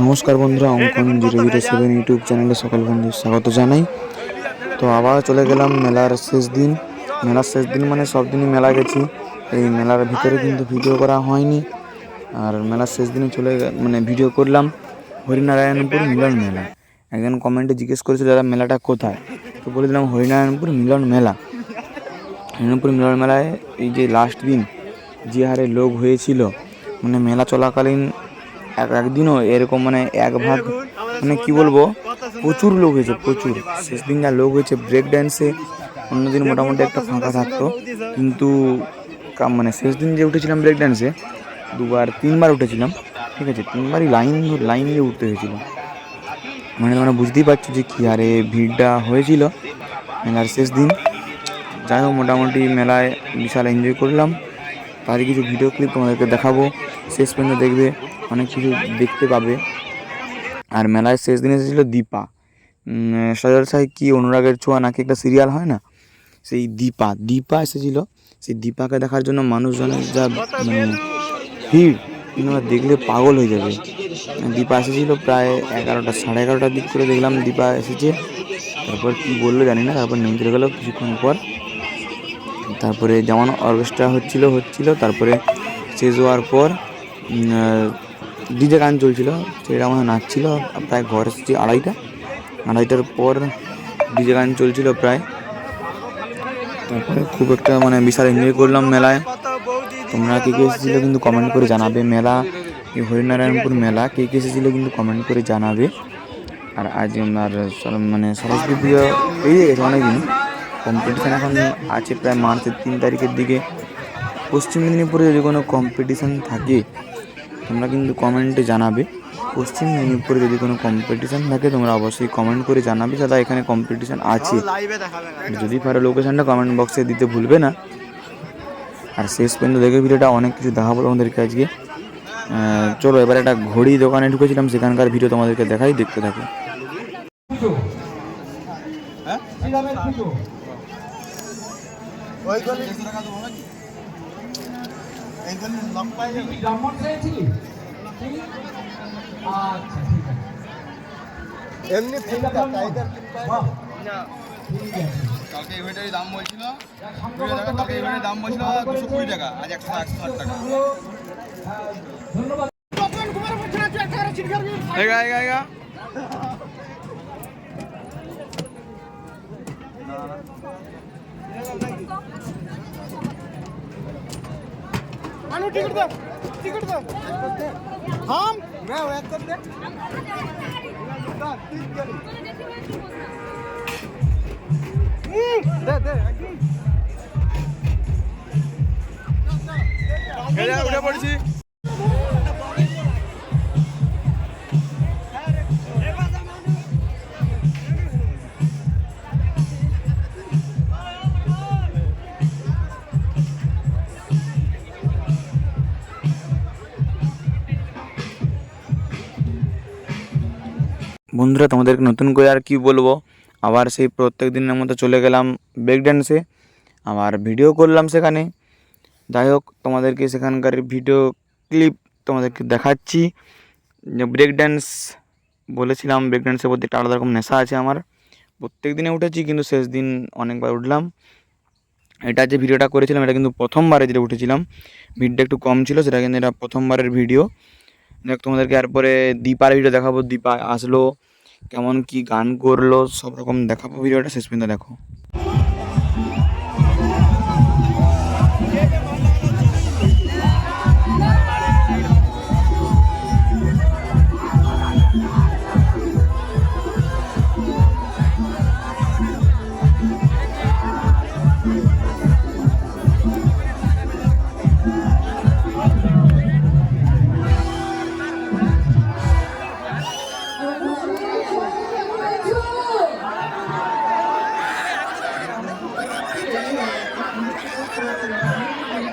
নমস্কার বন্ধুরা অঙ্কন জিরো জিরো সেভেন ইউটিউব চ্যানেলে সকল বন্ধু স্বাগত জানাই। তো আবার চলে গেলাম মেলার শেষ দিন। মেলার শেষ দিন মানে সব দিনই মেলা গেছি। এই মেলার ভিতরে কিন্তু ভিডিও করা হয়নি। আর মেলার শেষ দিনে চলে মানে ভিডিও করলাম হরিনারায়ণপুর মিলন মেলা। একজন কমেন্টে জিজ্ঞেস করেছিল দাদা, মেলাটা কোথায়? তো বলে দিলাম, হরিনারায়ণপুর মিলন মেলা। হরিনারায়ণপুর মিলন মেলায় এই যে লাস্ট দিন যে হারে লোক হয়েছিল মানে মেলা চলাকালীন এক একদিনও এরকম মানে এক ভাগ মানে কি বলব, প্রচুর লোক হয়েছে, প্রচুর। শেষ দিন যা লোক হয়েছে ব্রেক ড্যান্সে অন্যদিন মোটামুটি একটা ফাঁকা থাকতো। কিন্তু মানে শেষ দিন যে উঠেছিলাম ব্রেক ড্যান্সে দুবার, তিনবার উঠেছিলাম, ঠিক আছে, তিনবারই লাইন লাইন দিয়ে উঠতে হয়েছিল। মানে তোমরা বুঝতেই পারছ যে কী আরে ভিড়টা হয়েছিল মেলার শেষ দিন। যাই হোক, মোটামুটি মেলায় বিশাল এনজয় করলাম। তারই কিছু ভিডিও ক্লিপ তোমাদেরকে দেখাবো। শেষ পর্যন্ত দেখবে, অনেক কিছু দেখতে পাবে। আর মেলায় শেষ দিন এসেছিল দীপা। সজল সাহেব কি অনুরাগের ছোঁয়া নাকি একটা সিরিয়াল হয় না? সেই দীপা। দীপা এসেছিল। সেই দীপাকে দেখার জন্য মানুষজনের যা মানে ভিড় তোমরা দেখলে পাগল হয়ে যাবে। দীপা এসেছিল প্রায় এগারোটা, সাড়ে এগারোটার দিক করে দেখলাম দীপা এসেছে। তারপর কি বলল জানি না, তারপর নেমে চলে গেলো। কিছুক্ষণ পর তারপরে যেমন অর্কেস্ট্রা হচ্ছিল হচ্ছিল। তারপরে শেষ হওয়ার পর ডিজে গান চলছিল। সেটা আমার নাচছিল। প্রায় ঘর এসেছি আড়াইটা। আড়াইটার পর ডিজে গান চলছিল প্রায়। তারপরে খুব একটা মানে বিশাল এনজয় করলাম মেলায়। তোমরা কে কে এসেছিল কিন্তু কমেন্ট করে জানাবে। মেলা, এই হরিনারায়ণপুর মেলা, কে কে এসেছিল কিন্তু কমেন্ট করে জানাবে। আর আজ আর সর- মানে সরস্বতী পুজো পেরিয়ে গেছে অনেকদিন। কম্পিটিশান এখন আছে প্রায় মার্চের তিন তারিখের দিকে। পশ্চিম মেদিনীপুরে যদি কোনো কম্পিটিশান থাকে, তোমরা কিন্তু কমেন্টে জানাবে। পশ্চিম মেদিনীপুরে যদি কোনো কম্পিটিশান থাকে, তোমরা অবশ্যই কমেন্ট করে জানাবে দাদা, এখানে কম্পিটিশান আছে। যদি পারো লোকেশানটা কমেন্ট বক্সে দিতে ভুলবে না। আর শেষ পর্যন্ত দেখে ভিডিওটা অনেক কিছু দেখাবো তোমাদেরকে আজকে। চলো, এবার একটা ঘড়ি দোকানে ঢুকেছিলাম, সেখানকার ভিডিও তোমাদেরকে দেখাই, দেখতে থাকো। ওই গলি টাকা দেবো নাকি? এই গলি লং পাই যাবে। ব্রাহ্মণ চেয়েছিলি আচ্ছা ঠিক আছে। এমনি টাইগার ঠিক আছে। কালকে ইভেন্টের দাম বলছিল। কালকে ইভেন্টের দাম বলছিল দুশো কুড়ি টাকা। আজ একশো একশো ষাট টাকা। হ্যাঁ, ধন্যবাদ। এগা এগা এগা अनु तिकीट दे तिकीट दे थांब मैं वेलकम दे दे दे এরা উঠে পড়েছি বন্ধুরা, তোমাদেরকে নতুন করে আর কি বলব? আবার সেই প্রত্যেক দিনের মতো চলে গেলাম ব্রেক ড্যান্সে আবার ভিডিও করলাম সেখানে। যাই হোক, তোমাদেরকে সেখানকার ভিডিও ক্লিপ তোমাদেরকে দেখাচ্ছি। যে ব্রেক ড্যান্স বলেছিলাম ব্রেক ড্যান্সের প্রতি একটা আলাদা রকম নেশা আছে আমার। প্রত্যেক দিনে উঠেছি, কিন্তু শেষ দিন অনেকবার উঠলাম। এটা যে ভিডিওটা করেছিলাম, এটা কিন্তু প্রথমবারে যেটা উঠেছিলাম। ভিড়টা একটু কম ছিল, সেটা কিন্তু এটা প্রথমবারের ভিডিও দেখ, তোমাদেরকে এরপরে দীপার ভিডিও দেখাবো। দীপা আসলো। কেমন কি গান করল সব রকম দেখাবো ভিডিওটা শেষ পর্যন্ত দেখো।